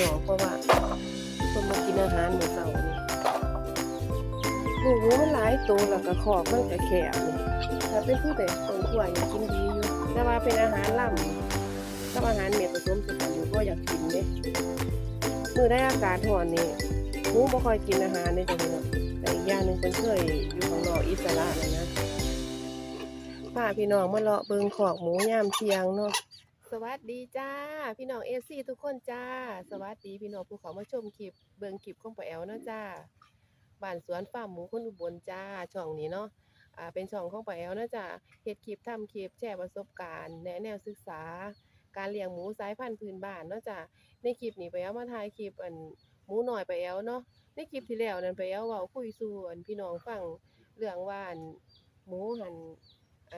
น้องเพราะว่าคนมากินอาหารเหมื้อเช้านี่ลูกหมูมันหลายตัวแล้วก็ขอกมันก็แคบนี่ถ้าเป็นผู้ใดต้นกล้วยยังกินดีอยู่แต่ว่าเป็นอาหารล่ำกับอาหารเม็ดผสมสุกันอยู่ก็อยากกินเด้มื้อได้อากาศร้อนนี่หมูบ่ค่อยกินอาหารเด้จ้ะพี่น้แต่อีกอย่างหนึงเพิ่นเคยอยู่ข้างนอกอิสระเลยนะพาพี่น้องมาเลาะเบิงขอกหมูย่ามเทียงเนาะ สวัสดีจ้า พี่น้องเอซีทุกคนจ้า สวัสดีพี่น้องผู้เขามาชมคลิปเบิงคลิปของป้าแอลเนาะจ้าบ้านสวนฟาร์มหมูคนอุบลจ้าช่องนี้เนาะอ่าเป็นช่องของป้าแอลเนาะจ้าเฮ็ดคลิปทำคลิปแชร์ประสบการณ์แนะแนวศึกษา การเลี้ยงหมูสายพันธุ์พื้นบ้านเนาะจ้าในคลิปนี้ป้าแอลมาถ่ายคลิปอันหมูหน้อยป้าแอลเนาะในคลิปที่แล้วนั้นป้าแอลเว้าคุยสู่อันพี่น้องฟังเรื่องว่าอันหมูหันไอ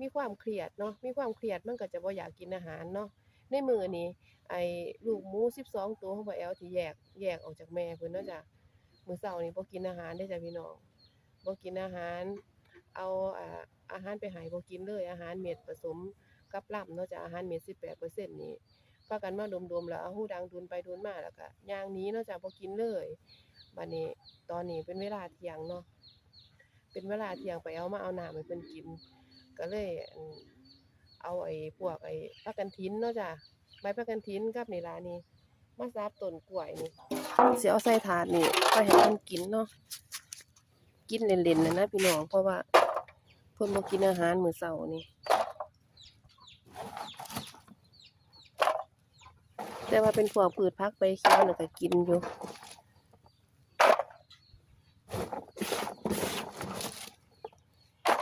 มีความเครียดเนาะมีความเครียดมันก็จะบ่อยากกินอาหารเนาะในมือนี้ไอ้ลูกหมู12ตัวของบ่าแอลที่แยกแยกออกจากแม่เพิ่นเนาะจ้ะมื้อเช้านี้บ่กินอาหารเด้จ้ะพี่น้องบ่กินอาหาร เอาอ่าอาหารไปให้บ่กินเลย อาหารเม็ดผสมกับลำเนาะจ้ะอาหารเม็ด18%นี่พากันมาดมๆแล้วเอาหูดังดุนไปดุนมาแล้วก็ย่างนี้เนาะจ้ะบ่กินเลยบัดนี้ตอนนี้เป็นเวลาเที่ยงเนาะเป็นเวลาเที่ยงไปเอามาเอาน้ำให้เพิ่นกิน ก็เลยเอาไอ้พวกไอ้ผักกันทิ้นเนาะจ้ะใบผักกันทิ้นกับนี่ล่ะนี่มาซับต้นกล้วยนี่เสิเอาใส่ถาดนี่ไปให้มันกินเนาะกินเล่นๆนะนะพี่น้องเพราะว่าเพิ่นบ่กินอาหารมื้อเช้านี่แต่ว่าเป็นพวกพืชผักใบเขียวน่ะก็กินอยู่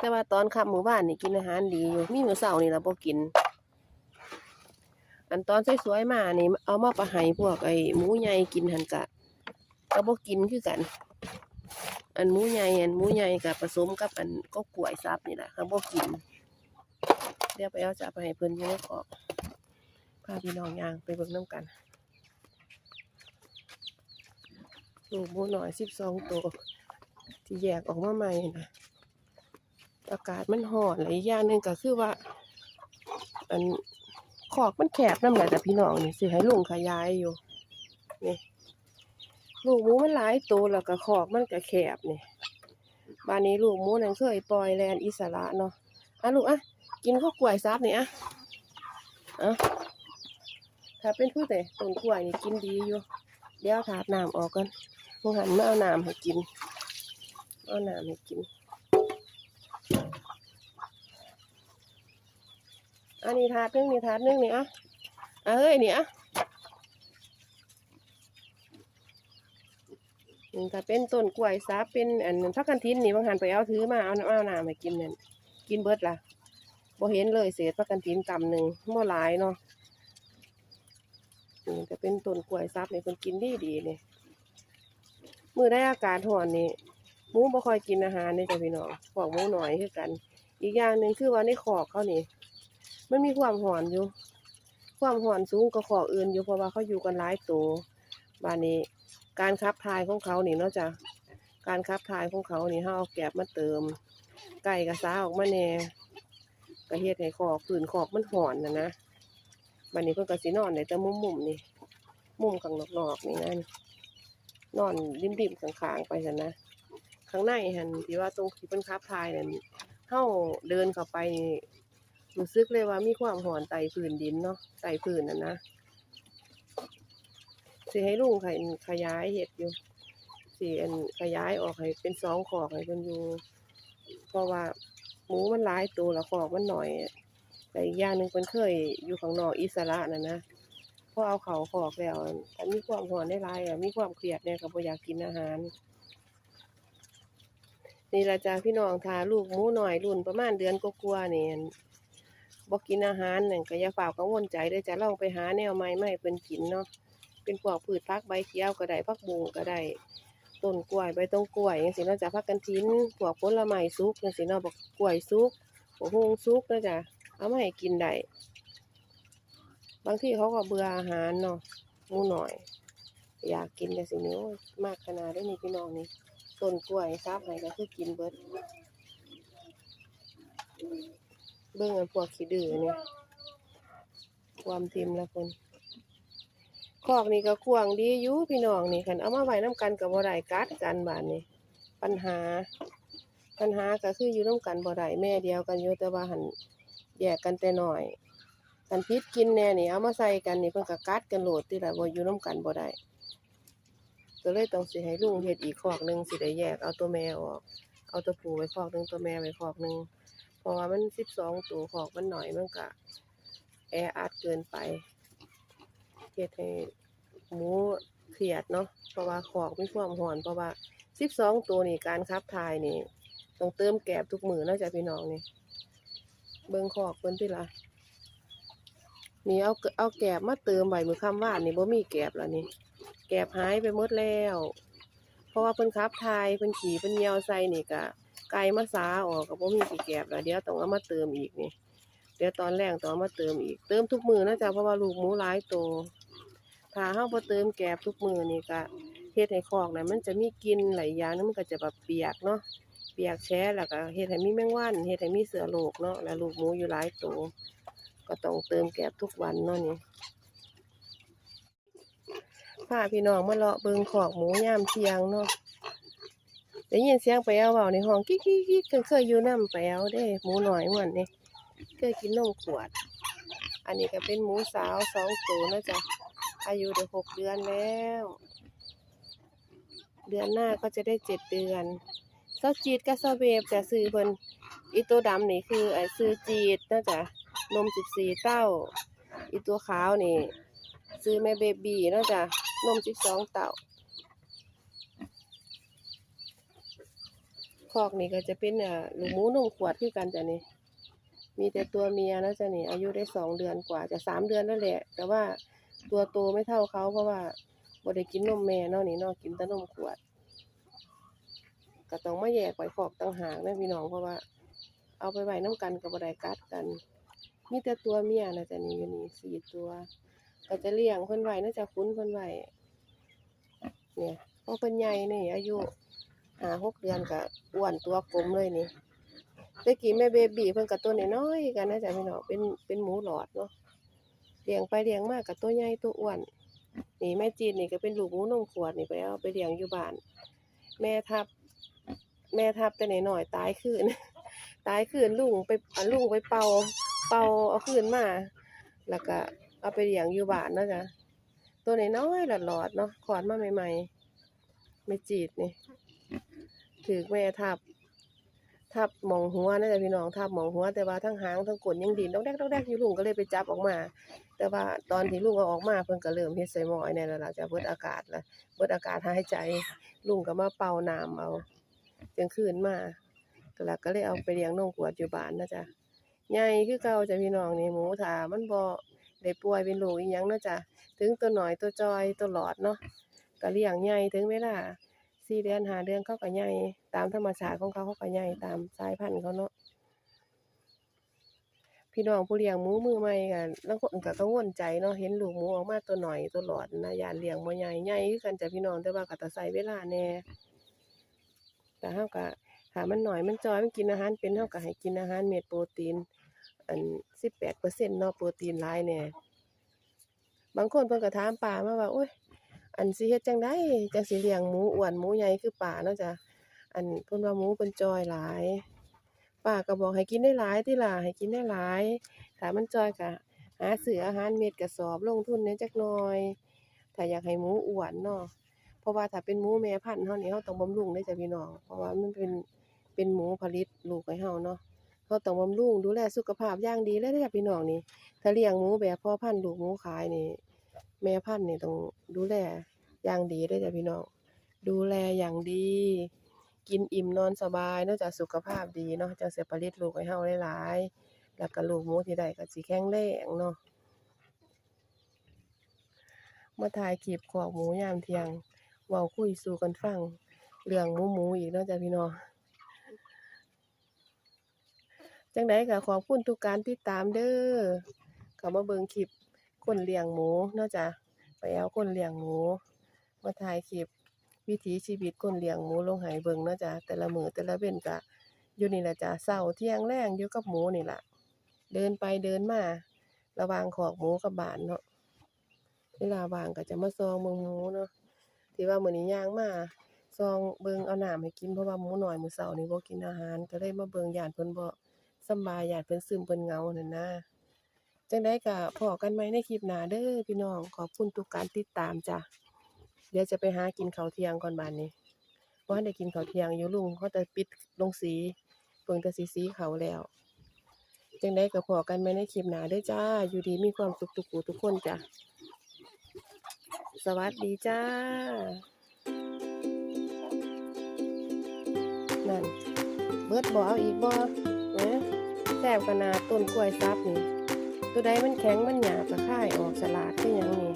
แต่ว่าตอนขับหมู่บ้านนี่กินอาหารดีอยู่ มีมือเช้านี่เราบ่กิน อันตอนสวยๆมานี่เอามาประให้พวกไอ้หมูใหญ่กินหันกะก็บ่กินคือกัน อันหมูใหญ่อันหมูใหญ่กับผสมกับอันก็กล้วยซับนี่แหละเขาบ่กิน เดี๋ยวไปเอาจะไปให้เพิ่อนยู่ในกรอบพาพี่น้องยางไปเบิ่งน้ำกันลูกหมูหน้อย12ตัวที่แยกออกมาใหม่นะ อากาศมันร้อนและอีกอย่างหนึ่งก็คือว่า อันขอกมันแคบนำแหละแต่พี่น้องนี่สิให้ลุงขยายอยู่นี่ลูกหมูมันหลายตัวแล้วก็ขอกมันก็แคบนี่บ้านนี้ลูกหมูนั่นเคยปล่อยแลนอิสระเนาะอะลูกอะกินข้าวกล้วยซับนี่อะอะถ้าเป็นผู้แต่ต้นกล้วยนี่กินดีอยู่ เดี๋ยวเอาถาดน้ำออกกันมึงหันมาเอาน้ำให้กินเอาน้ำให้กิน อันนี้ถาดนึงนี่ถาดนึงนี่อะเฮ้ยนี่อะถ้าเป็นต้นกล้วยซับเป็นอันพักกันทินนี่บางหันไปเอาถือมาเอาเอาหน้ำให้กินเนั่นกินเบิดล่ะบ่เห็นเลยเศษพักกันทินกำหนึ่งบ่หลายเนาะนี่ก็เป็นต้นกล้วยซับนี่เพิ่นกินดีดีๆนี่ยมือได้อากาศร้อนนี่ หมูบ่ค่อยกินอาหารนี่จ้ะพี่น้องพวกหมูหน้อยคือกัน อีกอย่างหนึ่งคือว่าในขอกเขานี่มันมีความหอนอยู่ ความหอนสูงกว่าขอกอื่นอยู่เพราะว่าเขาอยู่กันหลายตัวบ้านนี้ การขับถ่ายของเขานี่เนาะจ้ะการขับถ่ายของเขานี่เขาเอาแกบมาเติม ไก่กระซาออกมาแน่ก็เฮ็ดให้ขอกผืนขอกมันหอนนะนะบ้านนี้เพิ่นก็สินอนในแต่มุมมุมนี่ มุมข้างนอกๆนี่นั่นนอนริมๆข้างๆไปซั่นนะ ข้างในหันที่ว่าตรงที่เพิ่นขับถ่ายนั่นเฮาเดินเข้าไปรู้สึกเลยว่ามีความหอนไต่พื้นดินเนาะไต่พื้นน่ะนะสิให้ลุงขยายเห็ดอยู่สิอันขยายออกให้เป็นสองขอกให้เพิ่นอยู่เพราะว่าหมูมันหลายตัวแล้วขอกมันหน่อยแต่อีกอย่างหนึ่งเพิ่นเคยอยู่ข้างนอกอิสระน่ะนะพอเอาเขาขอกแล้วถ้ามีความหอนได้หลายอะมีความเครียดเนี่ยก็บ่อยากกินอาหาร นี่ละจ้าพี่น้องทาลูกหมูหน่อยรุ่นประมาณเดือนกว่าๆนี่อั่นบ่กินอาหารนั่นก็อย่าฝ่ากกังวลใจเด้จะลองไปหาแนวใหม่มาให้เพิ่นกินเนาะเป็นพวกพืชผักใบเขียวก็ได้ผักบุงก็ได้ต้นกล้วยใบตองกล้วยจังซี่เนาะจ้ะผักกันทิ้นพวกผลไม้สุกจังซี่เนาะบักกล้วยสุกบักฮุงสุกนะจ้ะเอามาให้กินได้บางที่เขาก็เบื่ออาหารเนาะมูหน่อย อยากกินจังซี่นี่โอ้มากขนาดเด้นี่พี่น้องนี่ ต้นกล้วยซับให้ก็คือกินเบิดเบิ่งอันพวกขี้ดื้อเนี่ยความทิมละคนคอกนี่ก็กว้างดีอยู่พี่น้องนี่คันเอามาไว้นํกันก็บ่ได้กัดกันบาดนี้ปัญหา ปัญหาก็คืออยู่นํกันบ่ได้แม่เดียวกันอยู่แต่ว่าหันแยกกันแต่น้อยคันพิษกินแน่นี่เอามาใส่กันนี่เพิ่นก็กัดกันโหลดติล่ะบ่อยู่นํกันบ่ได้ ก็เลยต้องสิให้ลุงเฮ็ดอีกคอกหนึ่งสิได้แยกเอาตัวแม่ออก เอาตัวผู้ไว้คอกหนึ่งตัวแม่ไว้คอกหนึ่งเพราะว่ามัน12ตัวคอกมันหน้อยมันก็แออัดเกินไปเฮ็ดให้หมูเครียดเนาะเพราะว่าคอกไมีความร้อน เพราะว่าสิบสองตัวนี่การขับถ่ายนี่ต้องเติมแกบทุกมือนอกจากพี่น้องนี่เบิ่งขอกเพิ่นติละนี่เอาเอาแกบมาเติมใบมือคำว่านนี่บ่มีแกบแล้วนี่ แกบหายไปหมดแล้ว เพราะว่าเพิ่นขับถ่ายเพิ่นขี่เพิ่นเยียวใส่นี่ก็ไก่มาสาออกก็บ่มีกี่แกบแล้วเดี๋ยวต้องเอามาเติมอีกนี่เดี๋ยวตอนแรกต้องเอามาเติมอีก เติมทุกมือนะจ๊ะเพราะว่าลูกหมูหลายตัวถ้าเฮาบ่เติมแกบทุกมือนี่ก็เฮ็ดให้คอกน่ะมันจะมีกินหลายอย่างแล้วมันก็จะแบบเปียกเนาะเปียกแฉะแล้วก็เฮ็ดให้มีแมงวันเฮ็ดให้มีเสือโรคเนาะแล้วลูกหมูอยู่หลายตัวก็ต้องเติมแกบทุกวันเนาะนี่ พาพี่น้องมาเลาะเบิงคอกหมูย่ามเทียงเนาะได้ยินเสียงไปเอาเว้าในห้องกิ๊กๆๆเคยอยู่นํไปเอาเด้หมูหน้อยม่วนนี่เคยกินนมขวด อันนี้ก็เป็นหมูสาวสองตัวนะจ๊ะอายุได้หกเดือนแล้ว เดือนหน้าก็จะได้เจ็ดเดือนเซาจีดกับเซาเบฟแต่ซื้อเพิ่นอีตัวดำนี่คือไอ้ซื้อจีดนะจ๊ะนมสิบสี่เต้า อีตัวขาวนี่ ซื้อแม่เบบี้นะจ๊ะ นมสิบสองเต้าคอกนี่ก็จะเป็นอ่าลูกหมูนมขวดคือกันจ้ะนี่มีแต่ตัวเมียนะจ๊ะนี่ อายุได้สองเดือนกว่าจะสามเดือนแล้วแหละ แต่ว่าตัวโตไม่เท่าเขาเพราะว่าบ่ได้กินนมแม่นาะนี่นาะกินแต่นมขวดก็ต้องมาแยกไว้ขอกต่างหากนะพี่น้องเพราะว่า เอาไปไว้น้ำกันก็บ่ได้กัดกัน มีแต่ตัวเมียนะจ๊ะนี่อยู่นี่สี่ตัว ก็จะเลี้ยงเพิ่นไว้น่าจะคุ้นเพิ่นไว้เนี่ยพอเพิ่นใหญ่นี่ อายุหาหกเดือนก็อ้วนตัวกลมเลยนี่ต่กี้แม่เบบี้เพิ่นก็ตัวน้อยๆกันนะจ๊ะพี่น้องเป็นเป็นหมูหลอดเนาะเลี้ยงไปเลี้ยงมาก็ตัวใหญ่ตัวอ้วนนี่แม่จีนนี่ก็เป็นลูกหมูนมขวดนี่ไปเอาไปเลี้ยงอยู่บ้าน แม่ทับ แม่ทับแต่หน่อยตายคืนตายคืนลุงไปอันลุงไปเป่า เป่าเอาคืนมาแล้วก็ เอาไปเลี้ยงอยู่บ้านเนาะจ๊ะตัวน้อยๆหลอดๆเนาะขอดมาใหม่ๆแม่จีดนี่ถือแม่ทับ ทับหมองหัวนะจ๊ะพี่น้องทับหมองหัว แต่ว่าทั้งหางทั้งกดยังดินดอกแดกดอกแดกอยู่ลุงก็เลยไปจับออกมา แต่ว่าตอนที่ลุงเอาออกมาเพิ่นก็เริ่มเฮ็ดใส่หม้อไอ้นั่นแล้วล่ะจะเบิดอากาศละเบิดอากาศหายใจลุงก็มาเป่าน้ำเอากลางคืนมาก็แล้วก็เลยเอาไปเลี้ยงนมขวดอยู่บ้านนะจ๊ะใหญ่คือเก่าจ้ะพี่น้องนี่หมูถามันบ่ ได้ป่วยเป็นโรคอีหยังเนาะจ้ะถึงตัวหน้อยตัวจอยตัวหลอดเนาะก็เลี้ยงใหญ่ถึงเวลาสี่เดือนหาเดือนเขาก็ใหญ่ตามธรรมชาติของเขาเขาก็ใหญ่ตามสายพันธุ์เขาเนาะพี่น้องผู้เลี้ยงหมูมือใหม่กันบางคนก็กังวลใจเนาะเห็นลูกหมูออกมาตัวหน่อยตัวหลอดนะยานเลี้ยงบ่ใหญ่ใหญ่กันจ้ะพี่น้องแต่ว่าก็ต้องใช้เวลาแน่แต่เฮาก็ถ้ามันหน่อยมันจอยมันกินอาหารเป็นเฮาก็ให้กินอาหารเม็ดโปรตีน อัน18%เนาะโปรตีนหลายแหน่ยบางคนเพิ่นก็ถามป้ามาว่าโอ๊ยอันสิเฮ็ดจังได๋จังสิเลี้ยงหมูอ้วนหมูใหญ่คือป้าเนาะจ้ะอันเพิ่นว่าหมูเพิ่นจอยหลายป้าก็บอกให้กินได้หลายติล่ะให้กินได้หลายถ้ามันจอยก็หาซื้ออาหารเม็ดกระสอบลงทุนแหน่จักหน่อยถ้าอยากให้หมูอ้วนเนาะเพราะว่าถ้าเป็นหมูแม่พันธุ์เฮานี่เฮาต้องบำรุงเด้จ้ะพี่น้องเพราะว่ามันเป็นเป็นหมูผลิตลูกให้เฮาเนาะ เฮาต้องบำรุงดูแลสุขภาพอย่างดีเลยเด้จ้ะพี่น้องนี่ถ้าเลี้ยงหมูแบบพ่อพันธุ์ลูกหมูขายนี่ แม่พันธุ์นี่ต้องดูแลอย่างดีเด้จ้ะพี่น้องดูแลอย่างดี กินอิ่มนอนสบายนาะจ้ะสุขภาพดีเนาะจังสิผลิตลูกให้เฮาหลายๆแล้วก็ลูกหมูที่ได้ก็สิแข็งแรงเนาะมาถ่ายคลิปขอกหมูยามเที่ยงเว้าคุยสู่กันฟังเรื่องหมูหมูอีกนาะจ้ะพี่น้อง จังไดก็ขอบคุณทุกการติดตามเด้อเข้ามาเบิ่งคลิปคนเลี้ยงหมูเนาะจ้ะไปเอาคนเลี้ยงหมู มาถ่ายคลิปวิถีชีวิตคนเลี้ยงหมูลงให้เบิ่งเนาะจ้ะแต่ละมือแต่ละเว้นก็อยู่นี่ละจ้ะเช้าเที่ยงแลงอยู่กับหมูนี่ละเดินไปเดินมา ระวางขอกหมูกับบานเนาะเวลาวางก็จะมาซองเบิ่งหมูเนาะที่ว่ามือนี้ย่างมาซองเบิงเอาหน้ำให้กินเพราะว่าหมูหน้อยมือเช้านี้บ่กินอาหาร ก็เลยมาเบิ่งย้านเพิ่นบ่ สบายย้านเพิ่นซึมเพิ่นเงานั่นนะจังได้ก็พ้อกันใหมในคลิปหน้าเด้อพี่น้องขอบคุณทุกการติดตามจ้ะเดี๋ยวจะไปหากินข้าวเที่ยงก่อนบัดนี้บ่ทันได้กินข้าวเที่ยงอยู่ลุงเขาจะปิดลงสีเพิ่งแต่สิสีเขาแล้วจังได้ก็พอกันใหมในคลิปหน้าเด้อจ้า อยู่ดีมีความสุขทุกผู้ทุกคนจ้ะสวัสดีจ้า นั่นเบิดบ่เอาอีกบ่นะ แซ่บขนาดต้นกล้วยซับนี่ ตัวใดมันแข็งมันหยาบก็ค่ายออกสลาดคือหยังนี่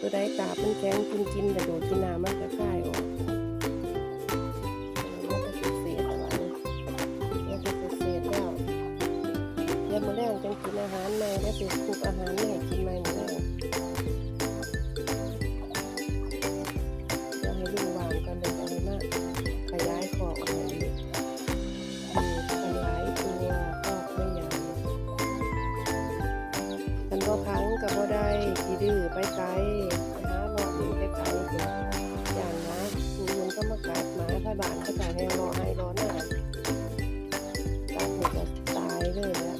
ตัวใดกาบมันแข็งกินกินกระโดดกินน้ำ กับ่ได้ขี้ดื้อไปไกลไปหาเลาะอยู่ไกลๆพุ่นอย่างนะผู้อื่นก็มากัดหมาถ้าบ้านก็จะให้รอให้รอหน้าตาหัวจะตายเลยนะ